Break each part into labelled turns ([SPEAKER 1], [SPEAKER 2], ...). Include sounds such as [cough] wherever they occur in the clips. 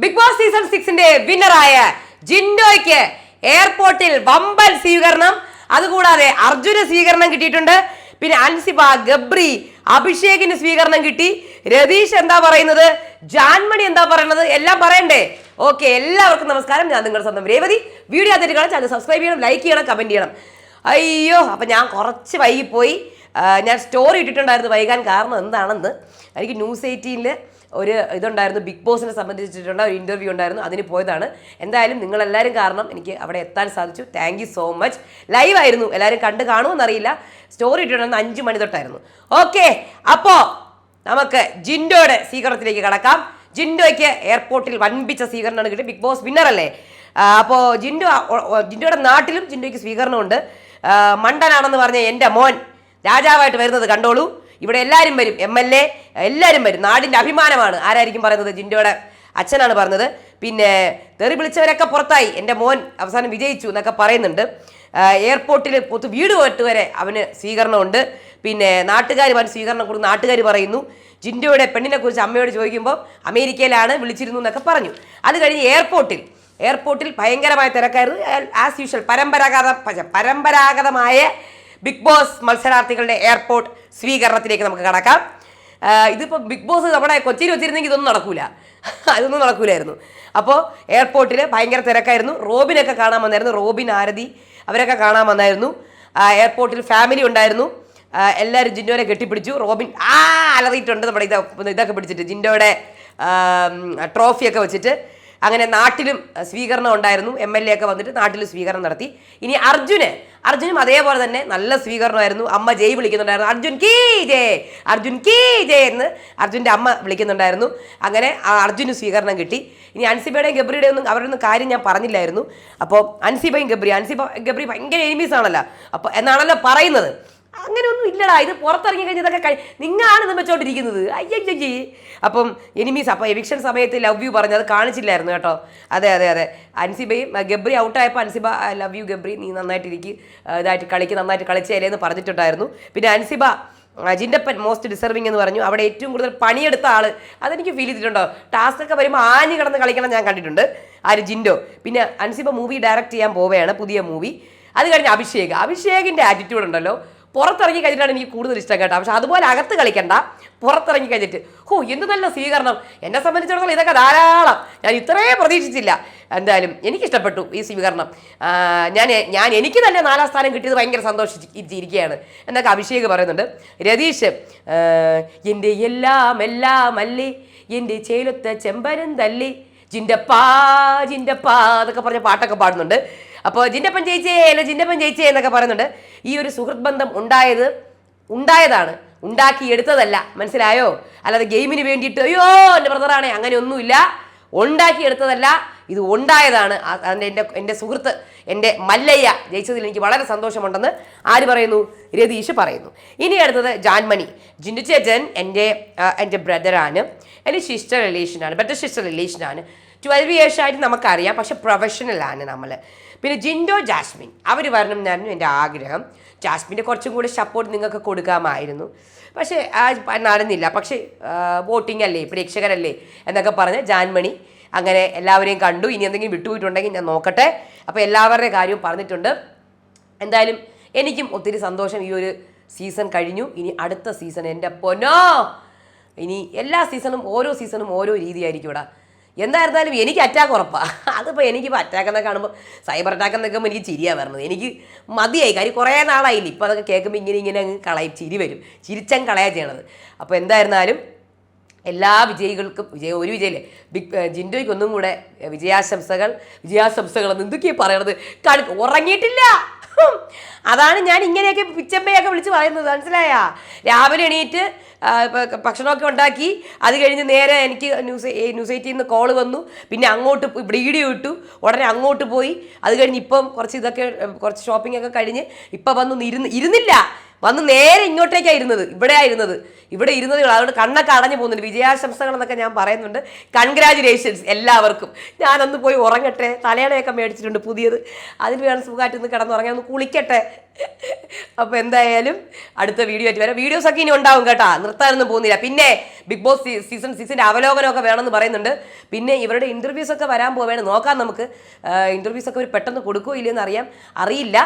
[SPEAKER 1] Big Boss season സിക്സിന്റെ വിന്നറായ ജിൻഡോയ്ക്ക് എയർപോർട്ടിൽ വമ്പൻ സ്വീകരണം. അതുകൂടാതെ അർജുന സ്വീകരണം കിട്ടിയിട്ടുണ്ട്. പിന്നെ അൻസിബ ഗബ്രി അഭിഷേകിന് സ്വീകരണം കിട്ടി. രതീഷ് എന്താ പറയുന്നത്? ജാൻമണി എന്താ പറയുന്നത്? എല്ലാം പറയണ്ടേ? ഓക്കെ എല്ലാവർക്കും നമസ്കാരം. ഞാൻ നിങ്ങളുടെ സ്വന്തം രേവതി. വീഡിയോ അതിൽ കാണാൻ ചാനൽ സബ്സ്ക്രൈബ് ചെയ്യണം ലൈക്ക് ചെയ്യണം കമന്റ് ചെയ്യണം. അയ്യോ അപ്പം ഞാൻ കുറച്ച് വൈകിപ്പോയി. ഞാൻ സ്റ്റോറി ഇട്ടിട്ടുണ്ടായിരുന്നു വൈകാൻ കാരണം എന്താണെന്ന്. എനിക്ക് ന്യൂസ് എയ്റ്റീനിൽ ഒരു ഇതുണ്ടായിരുന്നു ബിഗ് ബോസിനെ സംബന്ധിച്ചിട്ടുള്ള ഒരു ഇന്റർവ്യൂ ഉണ്ടായിരുന്നു. അതിന് പോയതാണ്. എന്തായാലും നിങ്ങളെല്ലാവരും കാരണം എനിക്ക് അവിടെ എത്താൻ സാധിച്ചു. താങ്ക് സോ മച്ച് ലൈവ് ആയിരുന്നു. എല്ലാവരും കണ്ട് കാണുമെന്നറിയില്ല. സ്റ്റോറി ഇട്ടിട്ടുണ്ടെന്ന് അഞ്ച് മണി തൊട്ടായിരുന്നു. ഓക്കെ അപ്പോൾ നമുക്ക് ജിൻഡോയുടെ സ്വീകരണത്തിലേക്ക് കടക്കാം. ജിൻഡോയ്ക്ക് എയർപോർട്ടിൽ വൻപിച്ച സ്വീകരണമാണ് കിട്ടി ബിഗ് ബോസ് വിന്നർ അല്ലേ? അപ്പോൾ ജിൻഡോ ജിൻഡോയുടെ നാട്ടിലും ജിൻഡോയ്ക്ക് സ്വീകരണമുണ്ട്. മണ്ടനാണെന്ന് പറഞ്ഞ എന്റെ മോൻ രാജാവായിട്ട് വരുന്നത് കണ്ടോളൂ. ഇവിടെ എല്ലാവരും വരും. എം എൽ എ എല്ലാവരും വരും. നാടിന്റെ അഭിമാനമാണ്. ആരായിരിക്കും പറയുന്നത്? ജിൻഡോയുടെ അച്ഛനാണ് പറഞ്ഞത് പിന്നെ തെറി വിളിച്ചവരൊക്കെ പുറത്തായി. എന്റെ മോൻ അവസാനം വിജയിച്ചു എന്നൊക്കെ പറയുന്നുണ്ട്. എയർപോർട്ടിൽ പൊത്ത് വീട് പോയിട്ട് വരെ അവന് സ്വീകരണമുണ്ട്. പിന്നെ നാട്ടുകാർ അവന് സ്വീകരണം കൊടുക്കും നാട്ടുകാർ പറയുന്നു ജിൻഡോയുടെ പെണ്ണിനെ കുറിച്ച് അമ്മയോട് ചോദിക്കുമ്പോൾ അമേരിക്കയിലാണ് വിളിച്ചിരുന്നു എന്നൊക്കെ പറഞ്ഞു. അത് കഴിഞ്ഞ് എയർപോർട്ടിൽ എയർപോർട്ടിൽ ഭയങ്കരമായ തിരക്കായിരുന്നു. ആസ് യൂഷ്വൽ പരമ്പരാഗത പരമ്പരാഗതമായ ബിഗ് ബോസ് മത്സരാർത്ഥികളുടെ എയർപോർട്ട് സ്വീകരണത്തിലേക്ക് നമുക്ക് കടക്കാം. ഇതിപ്പോൾ ബിഗ് ബോസ് നമ്മുടെ കൊച്ചിയിൽ വെച്ചിരുന്നെങ്കിൽ ഇതൊന്നും നടക്കൂല. [laughs] അതൊന്നും നടക്കൂലായിരുന്നു. അപ്പോൾ എയർപോർട്ടിൽ ഭയങ്കര തിരക്കായിരുന്നു. റോബിനൊക്കെ കാണാൻ വന്നായിരുന്നു. റോബിൻ ആരതി അവരൊക്കെ കാണാൻ വന്നായിരുന്നു. എയർപോർട്ടിൽ ഫാമിലി ഉണ്ടായിരുന്നു. എല്ലാവരും ജിൻഡോനെ കെട്ടിപ്പിടിച്ചു. റോബിൻ ആ അലറിയിട്ടുണ്ട്. നമ്മുടെ ഇത് ഇതൊക്കെ പിടിച്ചിട്ട് ജിൻഡോയുടെ ട്രോഫിയൊക്കെ വെച്ചിട്ട്. അങ്ങനെ നാട്ടിലും സ്വീകരണം ഉണ്ടായിരുന്നു. എം എൽ എ ഒക്കെ വന്നിട്ട് നാട്ടിൽ സ്വീകരണം നടത്തി. ഇനി അർജുന് അർജുനും അതേപോലെ തന്നെ നല്ല സ്വീകരണമായിരുന്നു. അമ്മ ജയ് വിളിക്കുന്നുണ്ടായിരുന്നു. അർജുൻ കീ ജയ് അർജുൻ കീ ജയ് എന്ന് അർജുന്റെ അമ്മ വിളിക്കുന്നുണ്ടായിരുന്നു. അങ്ങനെ അർജുന് സ്വീകരണം കിട്ടി. ഇനി അൻസിബയുടെയും ഗബ്രിയുടെയും ഒന്നും അവരുടെ ഒന്നും കാര്യം ഞാൻ പറഞ്ഞില്ലായിരുന്നു. അപ്പോൾ അൻസിബയും ഗബ്രി അൻസിബ ഗബ്രി ഭയങ്കര എനിമീസ് ആണല്ലോ. അപ്പോൾ എന്നാണല്ലോ പറയുന്നത്? അങ്ങനെയൊന്നും ഇല്ലടാ. ഇത് പുറത്തിറങ്ങി കഴിഞ്ഞ് ഇതൊക്കെ കഴി നിങ്ങളാണ് ഇത് വെച്ചോണ്ടിരിക്കുന്നത്. അയ്യയ്യേ അപ്പം എനിമീസ് അപ്പോൾ എവിക്ഷൻ സമയത്ത് ലവ് യു പറഞ്ഞു അത് കാണിച്ചില്ലായിരുന്നു കേട്ടോ. അതെ അതെ അതെ. അൻസിബയും ഗബ്രി ഔട്ടായപ്പോൾ അൻസിബ ലവ് യു ഗബ്രി നീ നന്നായിട്ടിരിക്കും. ഇതായിട്ട് കളിക്ക് നന്നായിട്ട് കളിച്ചേലേ എന്ന് പറഞ്ഞിട്ടുണ്ടായിരുന്നു. പിന്നെ അൻസിബ അജിന്റെപ്പൻ മോസ്റ്റ് ഡിസർവിങ് എന്ന് പറഞ്ഞു. അവിടെ ഏറ്റവും കൂടുതൽ പണിയെടുത്ത ആൾ അതെനിക്ക് ഫീൽ ചെയ്തിട്ടുണ്ടോ? ടാസ്ക് ഒക്കെ വരുമ്പോൾ ആഞ്ഞു കിടന്ന് കളിക്കണം ഞാൻ കണ്ടിട്ടുണ്ട്. ആര് ജിൻഡോ. പിന്നെ അൻസിബ മൂവി ഡയറക്റ്റ് ചെയ്യാൻ പോവുകയാണ് പുതിയ മൂവി അത് കഴിഞ്ഞ് അഭിഷേക്. അഭിഷേകിന്റെ ആറ്റിറ്റ്യൂഡ് ഉണ്ടല്ലോ. പുറത്തിറങ്ങി കഴിഞ്ഞിട്ടാണ് എനിക്ക് കൂടുതൽ ഇഷ്ടം കേട്ടോ. പക്ഷെ അതുപോലെ അകത്ത് കളിക്കണ്ട. പുറത്തിറങ്ങി കഴിഞ്ഞിട്ട്. ഹോ എന്ത് നല്ല സ്വീകരണം. എന്നെ സംബന്ധിച്ചിടത്തോളം ഇതൊക്കെ ധാരാളം. ഞാൻ ഇത്രയും പ്രതീക്ഷിച്ചില്ല. എന്തായാലും എനിക്കിഷ്ടപ്പെട്ടു ഈ സ്വീകരണം. ഞാൻ ഞാൻ എനിക്ക് തന്നെ നാലാം സ്ഥാനം കിട്ടിയത് ഭയങ്കര സന്തോഷിച്ചിരിക്കുകയാണ്. എന്നൊക്കെ അഭിഷേക് പറയുന്നുണ്ട്. രതീഷ് എന്റെ എല്ലാം എല്ലാം അല്ലേ എന്റെ ചേലത്തെ ചെമ്പരം തല്ലി? ജിന്റപ്പാ ജിന്റപ്പാ എന്നൊക്കെ പറഞ്ഞ പാട്ടൊക്കെ പാടുന്നുണ്ട്. അപ്പോൾ ജിന്റപ്പൻ ജയിച്ചേ അല്ല ജിന്റപ്പൻ ജയിച്ചേ എന്നൊക്കെ പറയുന്നുണ്ട്. ഈ ഒരു സുഹൃത് ബന്ധം ഉണ്ടായത് ഉണ്ടായതാണ്. ഉണ്ടാക്കിയെടുത്തതല്ല. മനസ്സിലായോ? അല്ലാതെ ഗെയിമിന് വേണ്ടിയിട്ട് അയ്യോ എന്റെ ബ്രദറാണേ അങ്ങനെയൊന്നുമില്ല. ഉണ്ടാക്കിയെടുത്തതല്ല. ഇത് ഉണ്ടായതാണ്. അതിന്റെ എന്റെ എന്റെ സുഹൃത്ത് എന്റെ മല്ലയ്യ ജയിച്ചതിൽ എനിക്ക് വളരെ സന്തോഷമുണ്ടെന്ന് ആര് പറയുന്നു? രതീഷ് പറയുന്നു. ഇനി അടുത്തത് ജാൻമണി. ജിൻഡു ചേച്ചൻ എന്റെ എന്റെ ബ്രദറാണ്. എന്റെ സിസ്റ്റർ റിലേഷനാണ് ബ്രദർ സിസ്റ്റർ റിലേഷനാണ് ട്വൽവ് ഇയേഴ്സ് ആയിട്ട് നമുക്കറിയാം. പക്ഷെ പ്രൊഫഷണലാണ് നമ്മൾ പിന്നെ ജിൻഡോ ജാസ്മിൻ. അവർ വരണം എന്നായിരുന്നു എന്റെ ആഗ്രഹം. ജാസ്മിന്റെ കുറച്ചും കൂടി സപ്പോർട്ട് നിങ്ങൾക്ക് കൊടുക്കാമായിരുന്നു. പക്ഷേ നടന്നില്ല. പക്ഷേ വോട്ടിംഗ് അല്ലേ പ്രേക്ഷകരല്ലേ എന്നൊക്കെ പറഞ്ഞ് ജാൻമണി അങ്ങനെ എല്ലാവരെയും കണ്ടു. ഇനി എന്തെങ്കിലും വിട്ടുപോയിട്ടുണ്ടെങ്കിൽ ഞാൻ നോക്കട്ടെ. അപ്പോൾ എല്ലാവരുടെയും കാര്യവും പറഞ്ഞിട്ടുണ്ട്. എന്തായാലും എനിക്കും ഒത്തിരി സന്തോഷം ഈ ഒരു സീസൺ കഴിഞ്ഞു. ഇനി അടുത്ത സീസൺ എന്റെ പൊന്നോ! ഇനി എല്ലാ സീസണും ഓരോ സീസണും ഓരോ രീതിയായിരിക്കും ഇവിടെ. എന്തായിരുന്നാലും എനിക്ക് അറ്റാക്ക് ഉറപ്പാണ് അതിപ്പോൾ എനിക്കിപ്പോൾ അറ്റാക്ക് എന്നൊക്കെ കാണുമ്പോൾ സൈബർ അറ്റാക്ക് എന്നൊക്കെ എനിക്ക് ചിരിയാണ് വരുന്നത്. എനിക്ക് മതിയായി. കാര്യം കുറേ നാളായില്ല. ഇപ്പോൾ അതൊക്കെ കേൾക്കുമ്പോൾ ഇങ്ങനെ ഇങ്ങനെ അങ്ങ് കളയും ചിരി വരും. ചിരിച്ചങ്ങ് കളയാ ചെയ്യണത്. അപ്പോൾ എന്തായിരുന്നാലും എല്ലാ വിജയികൾക്കും വിജയ ഒരു വിജയില്ലേ? ബിഗ് ജിൻഡോയ്ക്ക് ഒന്നും കൂടെ വിജയാശംസകൾ വിജയാശംസകൾ എന്ന് എന്തൊക്കെയാ പറയണത്? കാണി ഉറങ്ങിയിട്ടില്ല. അതാണ് ഞാൻ ഇങ്ങനെയൊക്കെ പിച്ചമ്പയൊക്കെ വിളിച്ച് പറയുന്നത്. മനസ്സിലായാ? രാവിലെ എണീറ്റ് ഭക്ഷണമൊക്കെ ഉണ്ടാക്കി. അത് കഴിഞ്ഞ് നേരെ എനിക്ക് ന്യൂസ് ന്യൂസ് എയ്റ്റിൽ നിന്ന് കോൾ വന്നു. പിന്നെ അങ്ങോട്ട് പോയി വീഡിയോ ഇട്ടു. ഉടനെ അങ്ങോട്ട് പോയി. അത് കഴിഞ്ഞ് ഇപ്പം കുറച്ച് ഇതൊക്കെ കുറച്ച് ഷോപ്പിംഗ് ഒക്കെ കഴിഞ്ഞ് ഇപ്പം വന്നു ഇരുന്ന് ഇരുന്നില്ല. വന്ന് നേരെ ഇങ്ങോട്ടേക്കാണ് ഇരുന്നത്. ഇവിടെയാണ് ഇരുന്നത്. ഇവിടെ ഇരുന്നത് അതുകൊണ്ട് കണ്ണൊക്കെ അടഞ്ഞു പോകുന്നുണ്ട്. വിജയാശംസകൾ എന്നൊക്കെ ഞാൻ പറയുന്നുണ്ട്. കൺഗ്രാചുലേഷൻസ് എല്ലാവർക്കും. ഞാനൊന്ന് പോയി ഉറങ്ങട്ടെ. തലയണയൊക്കെ മേടിച്ചിട്ടുണ്ട് പുതിയത്. അതിന് വേണം സുഖമായിട്ട് ഒന്ന് കിടന്നുറങ്ങാൻ. ഒന്ന് കുളിക്കട്ടെ. അപ്പോൾ എന്തായാലും അടുത്ത വീഡിയോ ആയിട്ട് വരാം. വീഡിയോസ് ഒക്കെ ഇനി ഉണ്ടാവും കേട്ടാ. നിർത്താനൊന്നും പോകുന്നില്ല. പിന്നെ ബിഗ് ബോസ് സീസൺ സിക്സിന്റെ അവലോകനമൊക്കെ വേണമെന്ന് പറയുന്നുണ്ട്. പിന്നെ ഇവരുടെ ഇന്റർവ്യൂസ് ഒക്കെ വരാൻ പോവുകയാണ്. നോക്കാം നമുക്ക്. ഇന്റർവ്യൂസ് ഒക്കെ അവർ പെട്ടെന്ന് കൊടുക്കുകയോ ഇല്ലയെന്ന് അറിയാം അറിയില്ല.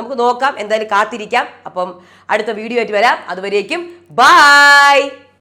[SPEAKER 1] നമുക്ക് നോക്കാം. എന്തായാലും കാത്തിരിക്കാം. അപ്പം അടുത്ത വീഡിയോ ആയിട്ട് വരാം. അതുവരേക്കും ബായ്